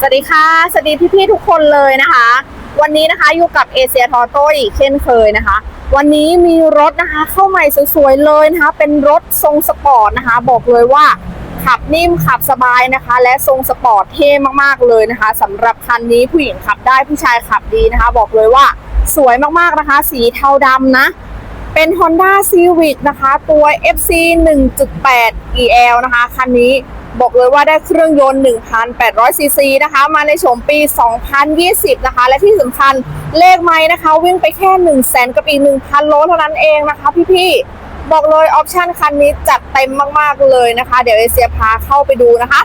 สวัสดีค่ะ สวัสดีพี่ๆทุกคนเลยนะคะ วันนี้นะคะอยู่กับเอเชียทอโต้อีกเช่นเคยนะคะ วันนี้มีรถนะคะเข้าใหม่สวยๆเลยนะคะ เป็นรถทรงสปอร์ตนะคะ บอกเลยว่าขับนิ่มขับสบายนะคะ และทรงสปอร์ตเท่มากๆเลยนะคะสำหรับคันนี้ผู้หญิงขับได้ผู้ชายขับดีนะคะ บอกเลยว่าสวยมากๆนะคะ สีเทาดำนะ เป็น Honda Civic นะคะ ตัว FC 1.8 EL นะคะ คันนี้ บอกเลยว่าได้เครื่องยนต์ 1,800 ซีซีนะคะ มาในโฉมปี 2020 นะคะ และที่สำคัญเลขไม้นะคะ วิ่งไปแค่ 1 0 0 0 0แสนกับอีก 1,000 โลเท่านั้นเองนะคะพี่ๆ บอกเลยออปชันคันนี้จัดเต็มมากๆเลยนะคะ เดี๋ยวเอเชียพาเข้าไปดูนะคะ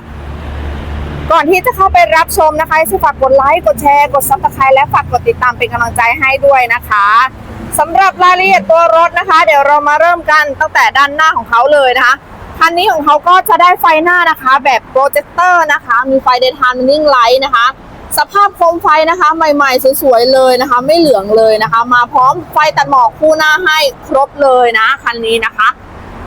ก่อนที่จะเข้าไปรับชมนะคะช่วยฝากกดไลค์ กดแชร์ กดซับสไครต์และฝากกดติดตามเป็นกำลังใจให้ด้วยนะคะสำหรับรายละเอียดตัวรถนะคะ เดี๋ยวเรามาเริ่มกันตั้งแต่ด้านหน้าของเขาเลยนะคะ คันนี้ของเขาก็จะได้ไฟหน้านะคะ แบบโปรเจคเตอร์นะคะ มีไฟเดย์ไทม์นิ่งไลท์นะคะ สภาพโคมไฟนะคะ ใหม่ๆ สวยๆเลยนะคะ ไม่เหลืองเลยนะคะ มาพร้อมไฟตัดหมอกคู่หน้าให้ครบเลยนะคันนี้นะคะ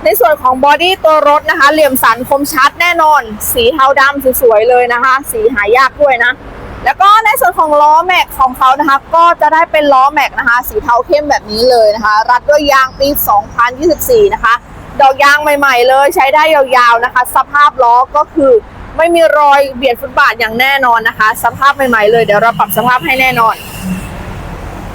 ในส่วนของบอดี้ตัวรถนะคะ เหลี่ยมสันคมชัดแน่นอน สีเทาดำสวยๆเลยนะคะ สีหายากด้วยนะแล้วก็ในส่วนของล้อแม็กของเขานะคะ ก็จะได้เป็นล้อแม็กนะคะ สีเทาเข้มแบบนี้เลยนะคะ รัดด้วยยางปี 2024 นะคะ ดอกยางใหม่ๆเลย ใช้ได้ยาวๆนะคะ สภาพล้อก็คือไม่มีรอยเบียดฟุตบาทอย่างแน่นอนนะคะ สภาพใหม่ๆเลยเดี๋ยวเราปรับสภาพให้แน่นอน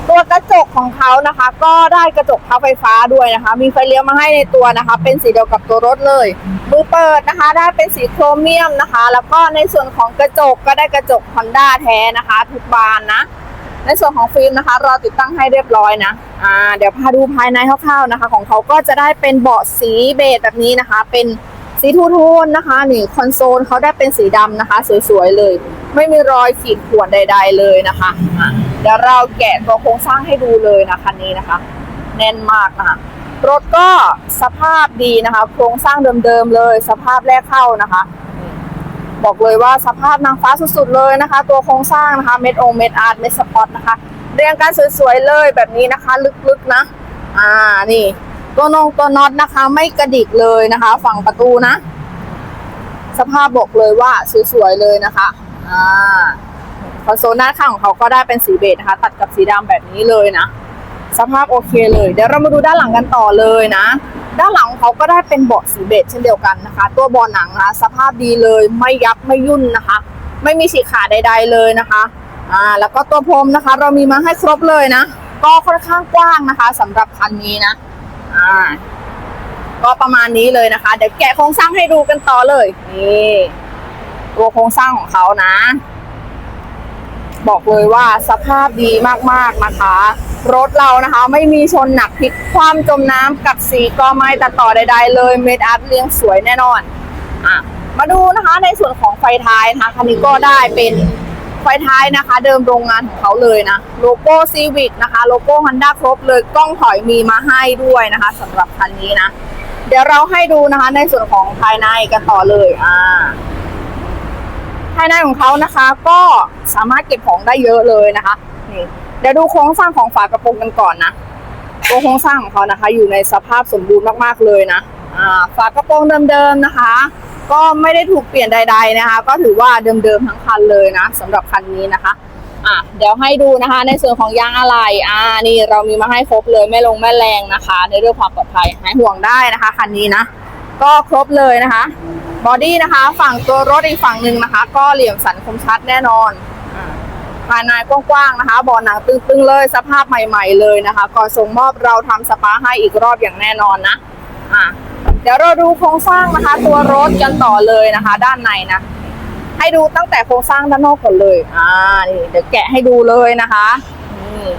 ตัวกระจกของเขานะคะ ก็ได้กระจกพับไฟฟ้าด้วยนะคะ มีไฟเลี้ยวมาให้ในตัวนะคะ เป็นสีเดียวกับตัวรถเลยมือเปิดนะคะ ได้เป็นสีโครเมียมนะคะ แล้วก็ในส่วนของกระจกก็ได้กระจก Honda แท้นะคะ ทุกบานนะ ในส่วนของฟิล์มนะคะ เราติดตั้งให้เรียบร้อยนะอ่าเดี๋ยวพาดูภายในคร่าวๆนะคะ ของเขาก็จะได้เป็นเบาะสีเบจแบบนี้นะคะ เป็นสีทูโทนนะคะนี่คอนโซลเขาได้เป็นสีดำนะคะ สวยๆเลย ไม่มีรอยขีดข่วนใด ๆ เลยนะคะอะเดี๋ยวเราแกะตัวโครงสร้างให้ดูเลยนะคันนี้นะคะ แน่นมากนะคะรถก็สภาพดีนะคะ โครงสร้างเดิมๆเลย สภาพแรกเข้านะคะ บอกเลยว่าสภาพนางฟ้าสุดๆเลยนะคะ ตัวโครงสร้างนะคะเม็ดองเม็ดอาร์ตเม็ดสปอตนะคะ เรียงกันสวยๆเลยแบบนี้นะคะ ลึกๆนะ อ่านี่ ตัวนงตัวน็อตนะคะ ไม่กระดิกเลยนะคะ ฝั่งประตูนะ สภาพบอกเลยว่าสวยๆเลยนะคะอ่าคอนโซลด้านข้างของเขาก็ได้เป็นสีเบจนะคะ ตัดกับสีดำแบบนี้เลยนะ สภาพโอเคเลย เดี๋ยวเรามาดูด้านหลังกันต่อเลยนะ ด้านหลังเขาก็ได้เป็นเบาะสีเบจเช่นเดียวกันนะคะ ตัวเบาะหนังนะสภาพดีเลยไม่ยับไม่ยุ่นนะคะ ไม่มีฉีกขาดใด ๆเลยนะคะอ่าแล้วก็ตัวพรมนะคะ เรามีมาให้ครบเลยนะ ก็ค่อนข้างกว้างนะคะสำหรับคันนี้นะอ่าก็ประมาณนี้เลยนะคะ เดี๋ยวแกะโครงสร้างให้ดูกันต่อเลยนี่ตัวโครงสร้างของเขานะ บอกเลยว่าสภาพดีมากๆนะคะ รถเรานะคะ ไม่มีชนหนักพลิกความจมน้ำกับสีก็ไม่ตัดต่อใดๆเลยเมดอาร์ตเรียงสวยแน่นอนอะมาดูนะคะในส่วนของไฟท้ายนะคะคันนี้ก็ได้เป็นไฟท้ายนะคะ เดิมโรงงานของเขาเลยนะ โลโก้ซีวิกนะคะ โลโก้ Honda ครบเลยกล้องถอยมีมาให้ด้วยนะคะสำหรับคันนี้นะ เดี๋ยวเราให้ดูนะคะ ในส่วนของภายในกันต่อเลยอ่าภายในของเขานะคะ ก็สามารถเก็บของได้เยอะเลยนะคะ เดี๋ยวดูโครงสร้างของฝากระโปรงกันก่อนนะตัวโครงสร้างของเขานะคะ อยู่ในสภาพสมบูรณ์มากๆเลยนะฝากระโปรงเดิมๆนะคะ ก็ไม่ได้ถูกเปลี่ยนใด ๆนะคะ ก็ถือว่าเดิมๆทั้งคันเลยนะสำหรับคันนี้นะคะอะเดี๋ยวให้ดูนะคะ ในส่วนของยางอะไหล่อ่านี่เรามีมาให้ครบเลยไม่ลงไม่แรงนะคะ ในเรื่องความปลอดภัยหายห่วงได้นะคะคันนี้นะก็ครบเลยนะคะบอดี้นะคะ ฝั่งตัวรถอีกฝั่งหนึ่งนะคะ ก็เหลี่ยมสันคมชัดแน่นอน ภายในกว้างๆนะคะบาะหนังตึงๆเลย สภาพใหม่ ๆ เลยนะคะ ก่อนส่งมอบเราทำสปาให้อีกรอบอย่างแน่นอนนะอะเดี๋ยวเราดูโครงสร้างนะคะ ตัวรถกันต่อเลยนะคะ ด้านในนะให้ดูตั้งแต่โครงสร้างด้านนอกก่อนเลยอ่านี่เดี๋ยวแกะให้ดูเลยนะคะนี่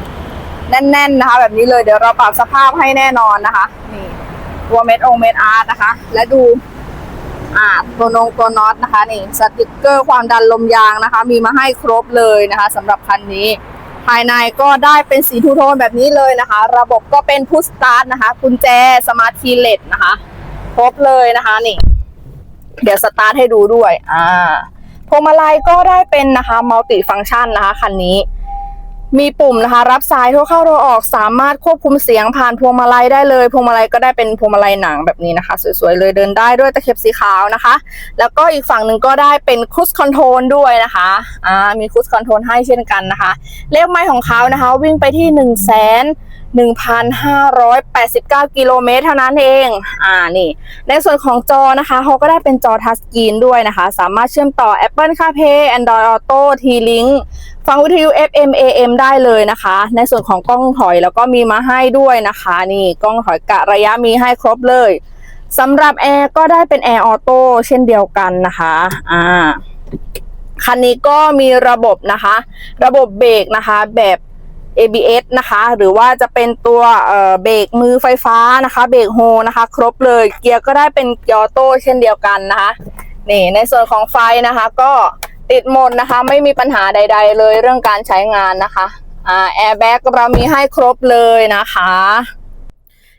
แน่นๆนะคะ แบบนี้เลยเดี๋ยวเราปรับสภาพให้แน่นอนนะคะ นี่ตัวเม็ดองเม็ดอาร์ตนะคะ และดู อ่าตัวนงตัวน็อตนะคะนี่สติกเกอร์ความดันลมยางนะคะ มีมาให้ครบเลยนะคะสำหรับคันนี้ ภายในก็ได้เป็นสีทูโทนแบบนี้เลยนะคะ ระบบก็เป็นพุชสตาร์ทนะคะกุญแจสมาร์ทคีย์เลสนะคะ ครบเลยนะคะนี่ เดี๋ยวสตาร์ทให้ดูด้วย อ่าพวงมาลัยก็ได้เป็นนะคะมัลติฟัง c t ชันนะคะคันนี้ มีปุ่มนะคะ รับสายโทรเข้าโทรออกสามารถควบคุมเสียงผ่านพวงมาลัยได้เลยพวงมาลัยก็ได้เป็นพวงมาลัยหนังแบบนี้นะคะ สวยๆเลยเดินได้ด้วยตะเข็บสีขาวนะคะ แล้วก็อีกฝั่งหนึ่งก็ได้เป็นค u ู e คอนโทรลด้วยนะคะอ่ามีค u ู e คอนโทรลให้เช่นกันนะคะ เลขไม้ของเขานะคะ วิ่งไปที่1นึ่งแสน1,589 กิโลเมตรเท่านั้นเอง อ่า นี่ ในส่วนของจอนะคะ เขาก็ได้เป็นจอทัชสกรีนด้วยนะคะ สามารถเชื่อมต่อ Apple CarPlay Android Auto T-Link ฟังวิทยุ FM AM ได้เลยนะคะ ในส่วนของกล้องถอยแล้วก็มีมาให้ด้วยนะคะ นี่กล้องถอยกะระยะมีให้ครบเลยสำหรับแอร์ก็ได้เป็นแอร์ออโต้เช่นเดียวกันนะคะอ่าคันนี้ก็มีระบบนะคะ ระบบเบรกนะคะแบบ ABS นะคะ หรือว่าจะเป็นตัวเบรกมือไฟฟ้านะคะเบรกโฮนะคะ ครบเลยเกียร์ก็ได้เป็นเกียร์ออโต้เช่นเดียวกันนะคะนี่ในส่วนของไฟนะคะ ก็ ติดหมดนะคะ ไม่มีปัญหาใด ๆ เลยเรื่องการใช้งานนะคะอ่าแอร์แบ็กเรามีให้ครบเลยนะคะ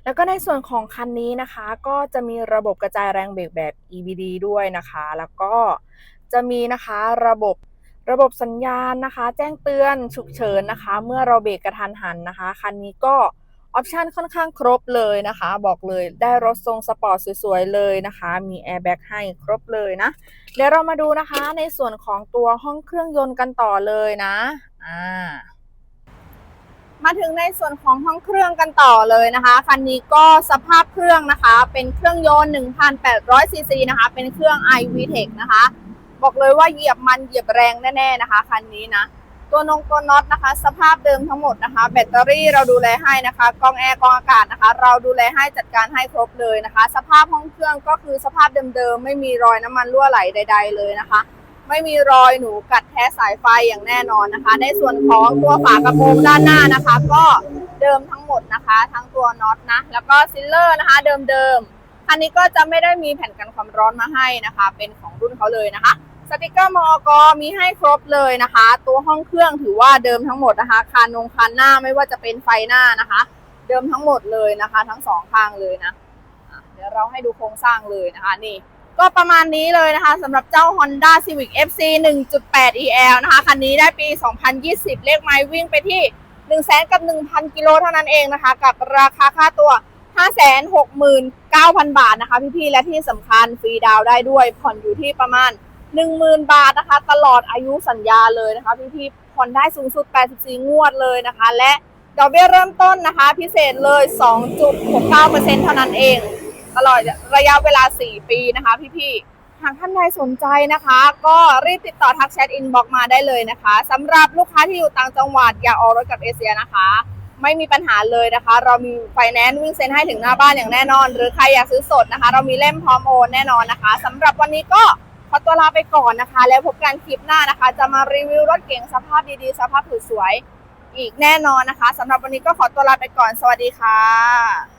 แล้วก็ในส่วนของคันนี้นะคะ ก็จะมีระบบกระจายแรงเบรกแบบ EBD ด้วยนะคะ แล้วก็จะมีนะคะระบบระบบสัญญาณนะคะ แจ้งเตือนฉุกเฉินนะคะ เมื่อเราเบรกกระทันหันนะคะ คันนี้ก็ ออปชันค่อนข้างครบเลยนะคะ บอกเลยได้รถทรงสปอร์ตสวยๆเลยนะคะ มีแอร์แบ็กให้ครบเลยนะ เดี๋ยวเรามาดูนะคะในส่วนของตัวห้องเครื่องยนต์กันต่อเลยนะอ่ามาถึงในส่วนของห้องเครื่องกันต่อเลยนะคะคันนี้ก็สภาพเครื่องนะคะ เป็นเครื่องยนต์ 1,800 ซีซีนะคะ เป็นเครื่อง iVTEC นะคะ บอกเลยว่าเหยียบมันเหยียบแรงแน่ๆนะคะคันนี้นะ ตัวนงตัวน็อตนะคะ สภาพเดิมทั้งหมดนะคะ แบตเตอรี่เราดูแลให้นะคะกล้องแอร์กล้องอากาศนะคะ เราดูแลให้จัดการให้ครบเลยนะคะ สภาพห้องเครื่องก็คือสภาพเดิมๆไม่มีรอยน้ำมันรั่วไหลใด ๆ เลยนะคะ ไม่มีรอยหนูกัดแท้สายไฟอย่างแน่นอนนะคะ ในส่วนของตัวฝากระโปรงด้านหน้านะคะ ก็เดิมทั้งหมดนะคะ ทั้งตัวน็อตนะแล้วก็ซิลเลอร์นะคะ เดิมๆคันนี้ก็จะไม่ได้มีแผ่นกันความร้อนมาให้นะคะ เป็นของรุ่นเขาเลยนะคะ สติกเกอร์มอกมีให้ครบเลยนะคะ ตัวห้องเครื่องถือว่าเดิมทั้งหมดนะคะคานงคานหน้าไม่ว่าจะเป็นไฟหน้านะคะ เดิมทั้งหมดเลยนะคะ ทั้งสองข้างเลยนะเดี๋ยวเราให้ดูโครงสร้างเลยนะคะนี่ ก็ประมาณนี้เลยนะคะสำหรับเจ้า Honda Civic FC 1.8 EL นะคะคันนี้ได้ปี 2020 เลขไม้วิ่งไปที่ 1 0 0 0 0 0 กับ 1,000 กิโลเท่านั้นเองนะคะ กับราคาค่าตัว569,000 บาทนะคะ พี่ๆ และที่สำคัญฟรีดาวได้ด้วยผ่อนอยู่ที่ประมาณ 10,000 บาทนะคะ ตลอดอายุสัญญาเลยนะคะ พี่ๆผ่อนได้สูงสุด 84 งวดเลยนะคะ และดอกเบี้ยเริ่มต้นนะคะ พิเศษเลย 2.69%เท่านั้นเอง ตลอดระยะเวลา 4 ปีนะคะ พี่ๆหากท่านใดสนใจนะคะ ก็รีบติดต่อทักแชทอินบ็อกมาได้เลยนะคะสำหรับลูกค้าที่อยู่ต่างจังหวัดอย่าออกรถกับเอเชียนะคะ ไม่มีปัญหาเลยนะคะ เรามีไฟแนนซ์วิ่งเซ็นให้ถึงหน้าบ้านอย่างแน่นอน หรือใครอยากซื้อสดนะคะ เรามีเล่มพร้อมโอนแน่นอนนะคะสำหรับวันนี้ก็ ขอตัวลาไปก่อนนะคะ แล้วพบกันคลิปหน้านะคะ จะมารีวิวรถเก๋งสภาพดีๆ สภาพสวยๆอีกแน่นอนนะคะสำหรับวันนี้ก็ขอตัวลาไปก่อน สวัสดีค่ะ